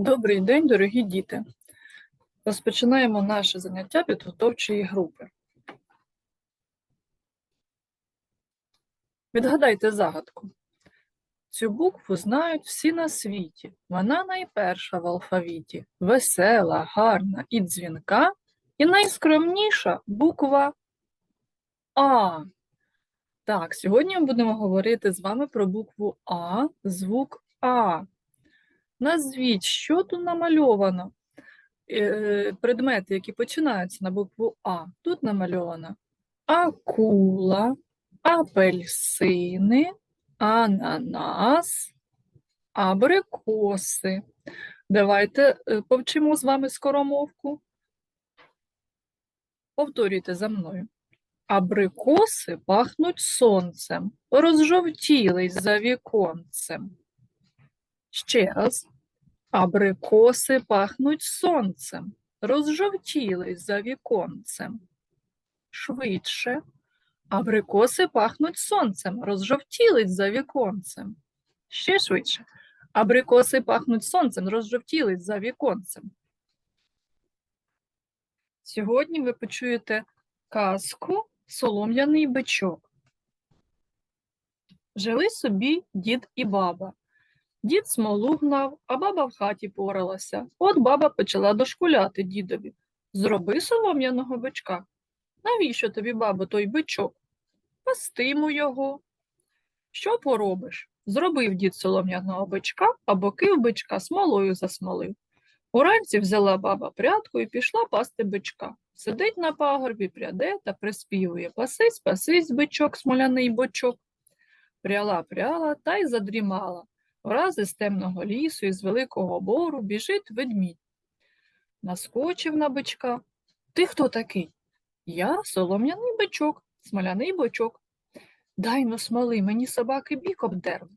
Добрий день, дорогі діти. Розпочинаємо наше заняття підготовчої групи. Відгадайте загадку. Цю букву знають всі на світі. Вона найперша в алфавіті, весела, гарна і дзвінка, і найскромніша буква А. Так, сьогодні ми будемо говорити з вами про букву А, звук А. Назвіть, що тут намальовано? Е, Предмети, які починаються на букву А. Тут намальовано акула, апельсини, ананас, абрикоси. Давайте е, повчимо з вами скоромовку. Повторюйте за мною. Абрикоси пахнуть сонцем, розжовтілись за віконцем. Ще раз. Абрикоси пахнуть сонцем, розжовтілись за віконцем. Швидше. Абрикоси пахнуть сонцем, розжовтілись за віконцем. Ще швидше. Абрикоси пахнуть сонцем, розжовтілись за віконцем. Сьогодні ви почуєте казку Солом'яний бичок. Жили собі дід і баба. Дід смолу гнав, а баба в хаті поралася. От баба почала дошкуляти дідові. Зроби солом'яного бичка. Навіщо тобі, бабо, той бичок? Пастиму його. Що поробиш? Зробив дід солом'яного бичка, а боки в бичка смолою засмолив. Уранці взяла баба прядку і пішла пасти бичка. Сидить на пагорбі, пряде та приспівує Пасись, пасись, бичок, смоляний бочок. Пряла, пряла та й задрімала. Враз із темного лісу, із великого бору біжить ведмідь. Наскочив на бичка. Ти хто такий? Я солом'яний бичок, смоляний бочок. Дай но смоли, мені собаки бік обдерли.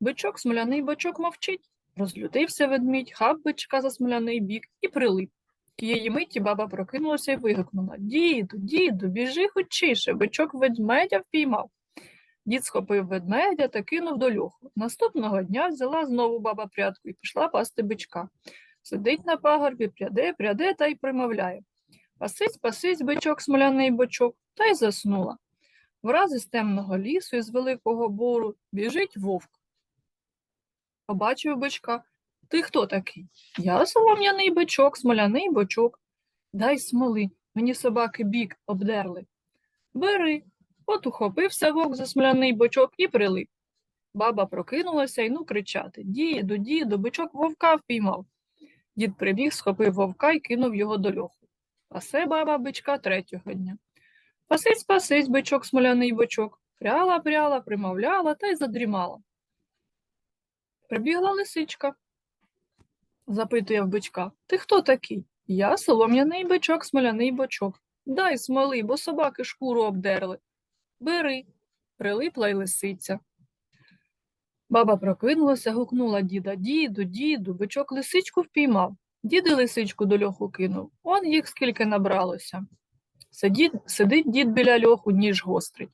Бичок, смоляний бочок мовчить. Розлютився ведмідь, хап бичка за смоляний бік і прилип. Тієї миті баба прокинулася і вигукнула Діду, діду, біжи хочіше, бичок ведмедя впіймав. Дід схопив ведмедя та кинув до льоху. Наступного дня взяла знову баба прядку і пішла пасти бичка. Сидить на пагорбі, пряде, пряде та й примовляє. Пасись, пасись, бичок, смоляний бочок, та й заснула. Враз із темного лісу, із великого бору, біжить вовк. Побачив бичка. Ти хто такий? Я солом'яний бичок, смоляний бочок. Дай смоли, мені собаки бік обдерли. Бери. От ухопився вовк за смоляний бочок і прилип. Баба прокинулася і ну кричати Діду, діду, бичок вовка впіймав. Дід прибіг, схопив вовка і кинув його до льоху. Пасе баба бичка третього дня. Пасись, пасись, бичок, смоляний бочок. Пряла, пряла, примовляла та й задрімала. Прибігла лисичка. Запитує в бичка. Ти хто такий? Я солом'яний бичок, смоляний бочок. Дай смоли, бо собаки шкуру обдерли. Бери, прилипла й лисиця. Баба прокинулася, гукнула діда Діду, діду, бичок лисичку впіймав. Дід і лисичку до льоху кинув. Он їх скільки набралося. Сидить, сидить дід біля льоху, ніж гострить,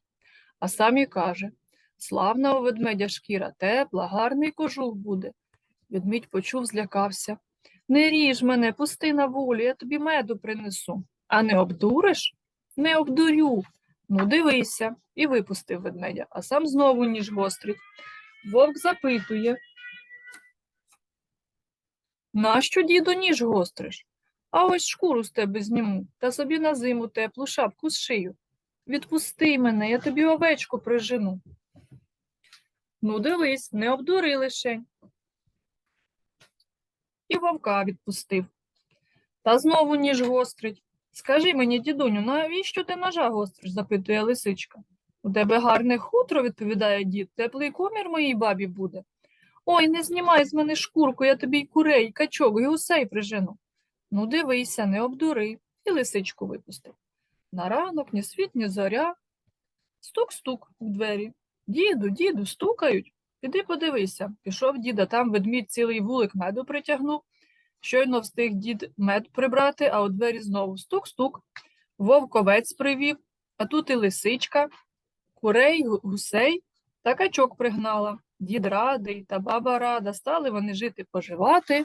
а сам і каже Славна у ведмедя шкіра, тепла, гарний кожух буде. Ведмідь почув, злякався. Не ріж мене, пусти на волю, я тобі меду принесу. А не обдуриш? Не обдурю. Ну, дивися, і випустив ведмедя, а сам знову ніж гострить. Вовк запитує. Нащо, діду, ніж гостриш? А ось шкуру з тебе зніму та собі на зиму теплу шапку зшию. Відпусти мене, я тобі овечку прижену. Ну, дивись, не обдури лишень. І вовка відпустив. Та знову ніж гострить. Скажи мені, дідуню, навіщо ти ножа гостриш? запитує лисичка. У тебе гарне хутро, відповідає дід, теплий комір моїй бабі буде. Ой, не знімай з мене шкурку, я тобі й курей, й качок, і гусей прижену. Ну, дивися, не обдури, і лисичку випустив. На ранок ні світ, ні зоря. Стук-стук в двері. Діду, діду, стукають. Піди подивися. Пішов діда, там ведмідь цілий вулик меду притягнув. Щойно встиг дід мед прибрати, а у двері знову стук-стук. Вовковець привів, а тут і лисичка, курей, гусей та качок пригнала. Дід радий та баба рада, стали вони жити поживати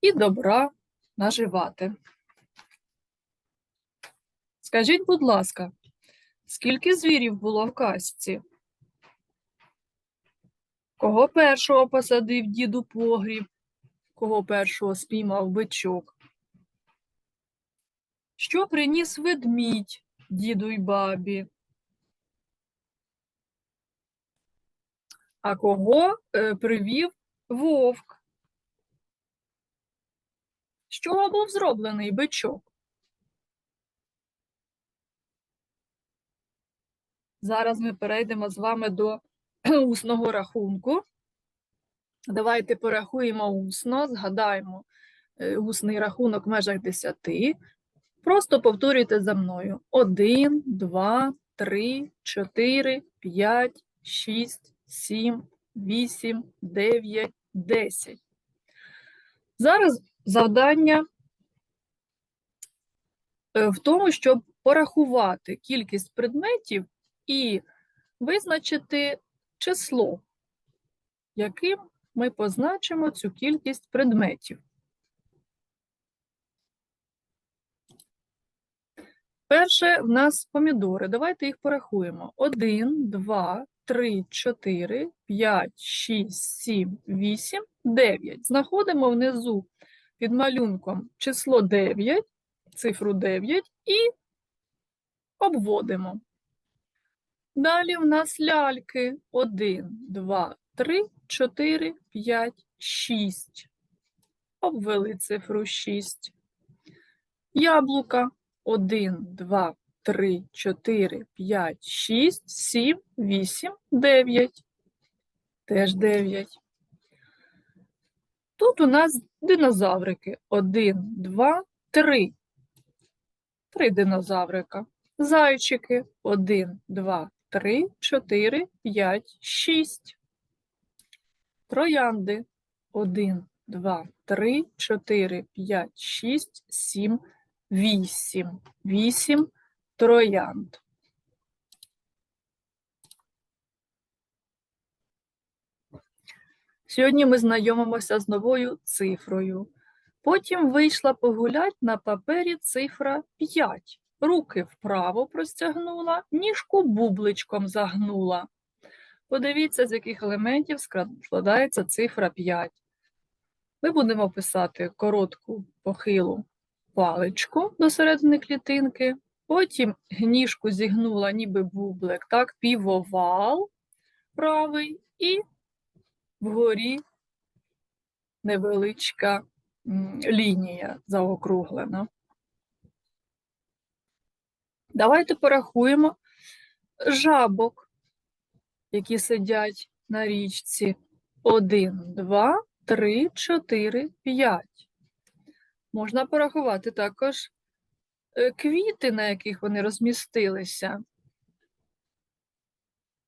і добра наживати. Скажіть, будь ласка, скільки звірів було в казці? Кого першого посадив дід у погріб? Кого першого спіймав бичок? Що приніс ведмідь діду й бабі? А кого е, привів вовк? З чого був зроблений бичок? Зараз ми перейдемо з вами до усного рахунку. Давайте порахуємо усно, згадаємо е, усний рахунок в межах 10. Просто повторюйте за мною. 1, 2, 3, 4, 5, 6, 7, 8, 9, 10. Зараз завдання е, в тому, щоб порахувати кількість предметів і визначити число, яким ми позначимо цю кількість предметів. Перше в нас помідори. Давайте їх порахуємо. 1, 2, 3, 4, 5, 6, 7, 8, 9. Знаходимо внизу під малюнком число 9, цифру 9 і обводимо. Далі в нас ляльки 1, 2, 3, 4, 5, 6. Обвели цифру 6. Яблука 1, 2, 3, 4, 5, 6, 7, 8, 9. Теж 9. Тут у нас динозаврики 1, 2, 3. Три динозаврика. Зайчики 1, 2, 3, 4, 5, 6. Троянди 1, 2, 3, 4, 5, 6, 7, 8. 8 троянд. Сьогодні ми знайомимося з новою цифрою. Потім вийшла погулять на папері цифра 5. Руки вправо простягнула, ніжку бубличком загнула. Подивіться, з яких елементів складається цифра 5. Ми будемо писати коротку похилу паличку до середини клітинки, потім ніжку зігнула, ніби бублик, так, півовал правий і вгорі невеличка лінія заокруглена. Давайте порахуємо жабок, які сидять на річці. Один, два, три, чотири, п'ять. Можна порахувати також е, квіти, на яких вони розмістилися.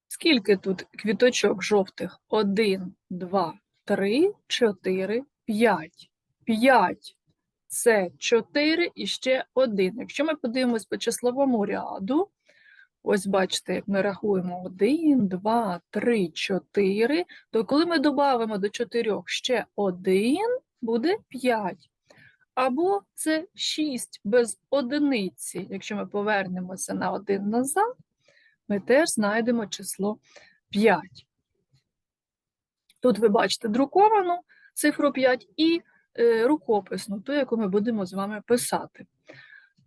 Скільки тут квіточок жовтих? Один, два, три, чотири, п'ять. П'ять це 4 і ще 1. Якщо ми подивимось по числовому ряду, ось бачите, як ми рахуємо 1, 2, 3, 4, то коли ми додамо до 4 ще 1, буде 5. Або це 6 без одиниці. Якщо ми повернемося на 1 назад, ми теж знайдемо число 5. Тут ви бачите друковану цифру 5 і е, рукописну, ту, яку ми будемо з вами писати.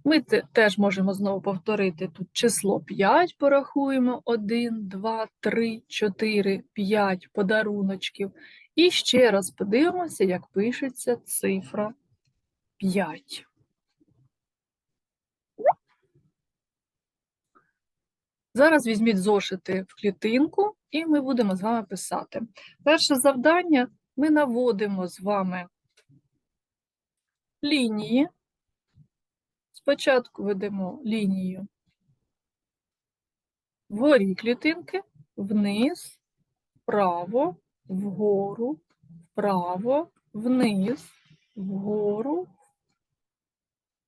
Ми те- теж можемо знову повторити тут число 5, порахуємо 1, 2, 3, 4, 5 подаруночків. І ще раз подивимося, як пишеться цифра 5. Зараз візьміть зошити в клітинку, і ми будемо з вами писати. Перше завдання ми наводимо з вами лінії. Спочатку ведемо лінію вгорі клітинки, вниз, вправо, вгору, вправо, вниз, вгору,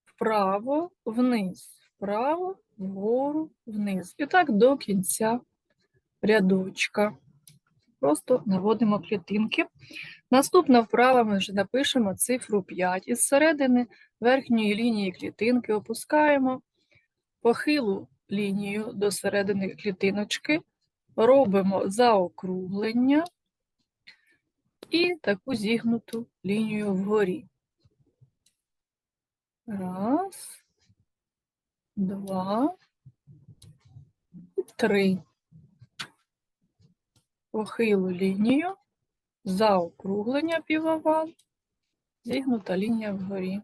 вправо, вниз, вправо, вгору, вниз. І так до кінця рядочка. просто наводимо клітинки. Наступна вправа ми вже напишемо цифру 5. Із середини верхньої лінії клітинки опускаємо похилу лінію до середини клітиночки, робимо заокруглення і таку зігнуту лінію вгорі. Раз, два, три. Похилу лінію, заокруглення півовал, зігнута лінія вгорі.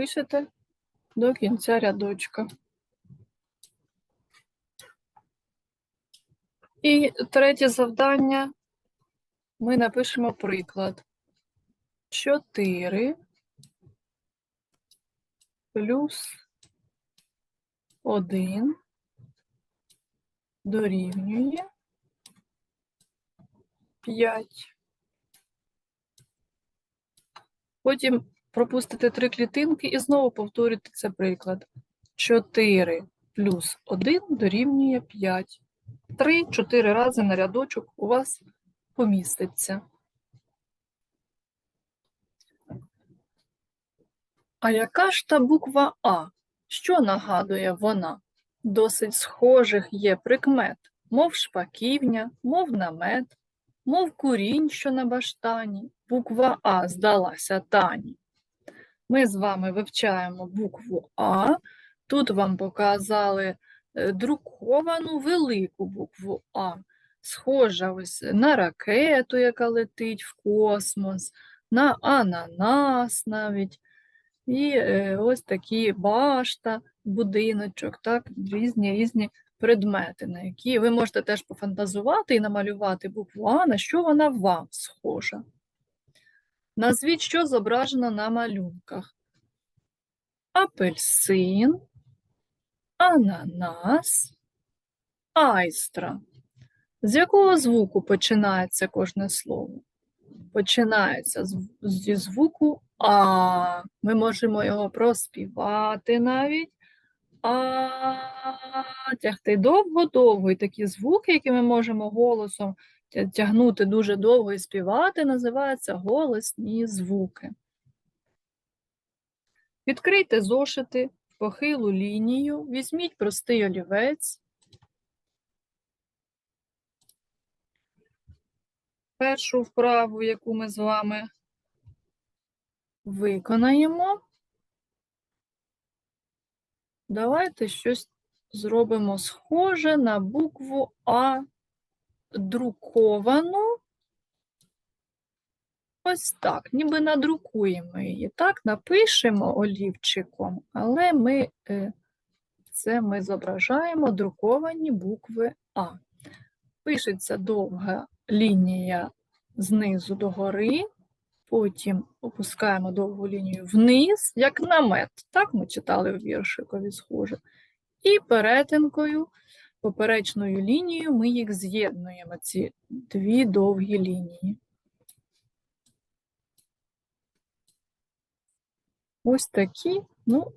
Пишете до кінця рядочка. І третє завдання. Ми напишемо приклад. 4 плюс 1 дорівнює 5. Потім пропустите три клітинки і знову повторюйте це приклад. 4 плюс 1 дорівнює 5. 3-4 рази на рядочок у вас поміститься. А яка ж та буква А? Що нагадує вона? Досить схожих є прикмет, мов шпаківня, мов намет, мов курінь, що на баштані. Буква А здалася Тані. Ми з вами вивчаємо букву А. Тут вам показали е, друковану велику букву А. Схожа ось на ракету, яка летить в космос, на ананас навіть. І е, ось такі башта, будиночок, так, різні різні предмети, на які ви можете теж пофантазувати і намалювати букву А, на що вона вам схожа. Назвіть, що зображено на малюнках. Апельсин, ананас, айстра. З якого звуку починається кожне слово? Починається зі звуку А. Ми можемо його проспівати навіть. А тягти довго-довго. І такі звуки, які ми можемо голосом тягнути дуже довго і співати, називаються голосні звуки. Відкрийте зошити похилу лінію, візьміть простий олівець. Першу вправу, яку ми з вами виконаємо. Давайте щось зробимо схоже на букву А друковану. Ось так, ніби надрукуємо її. Так, напишемо олівчиком, але ми е, це ми зображаємо друковані букви А. Пишеться довга лінія знизу до гори, потім опускаємо довгу лінію вниз, як намет. Так ми читали в віршикові схоже. І перетинкою, поперечною лінією ми їх з'єднуємо, ці дві довгі лінії. Ось такі, ну,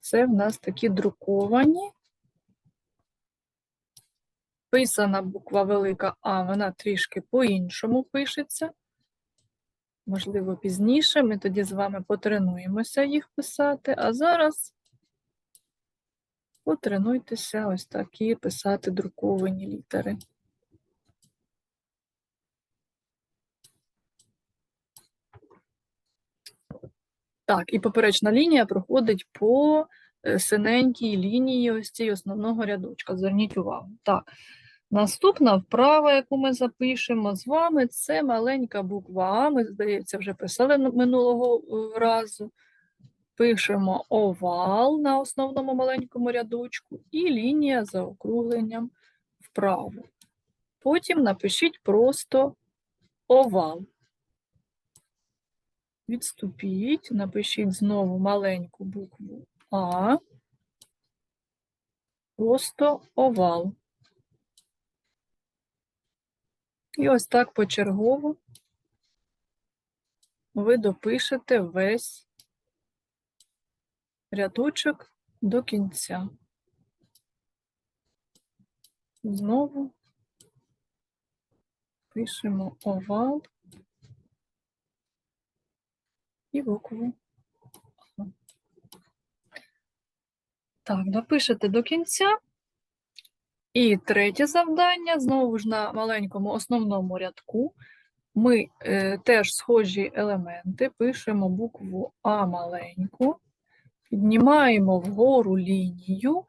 це в нас такі друковані. Писана буква велика А, вона трішки по-іншому пишеться. Можливо, пізніше ми тоді з вами потренуємося їх писати, а зараз потренуйтеся ось такі писати друковані літери. Так, і поперечна лінія проходить по е, синенькій лінії ось цій основного рядочка. Зверніть увагу. Так, наступна вправа, яку ми запишемо з вами, це маленька буква А. Ми, здається, вже писали минулого е, разу. Пишемо овал на основному маленькому рядочку і лінія за округленням вправо. Потім напишіть просто овал. Відступіть, напишіть знову маленьку букву А, просто овал. І ось так почергово ви допишете весь рядочок до кінця. Знову пишемо овал і букву. Так, допишете до кінця. І третє завдання, знову ж на маленькому основному рядку. Ми е, теж схожі елементи, пишемо букву А маленьку, піднімаємо вгору лінію.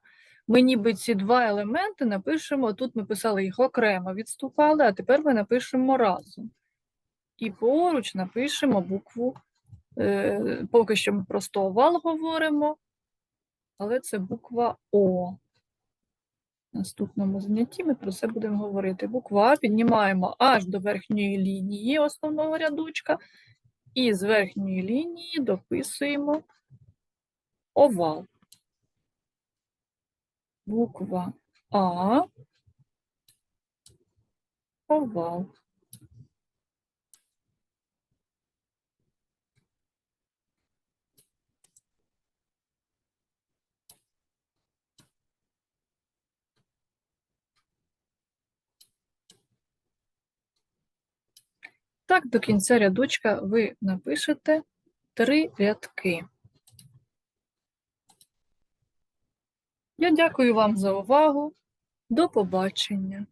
Ми ніби ці два елементи напишемо, тут ми писали їх окремо, відступали, а тепер ми напишемо разом. І поруч напишемо букву, е, поки що ми просто овал говоримо, але це буква О. В наступному занятті ми про це будемо говорити. Буква А піднімаємо аж до верхньої лінії основного рядочка, і з верхньої лінії дописуємо овал. Буква А, овал. Так, до кінця рядочка ви напишете три рядки. Я дякую вам за увагу. До побачення.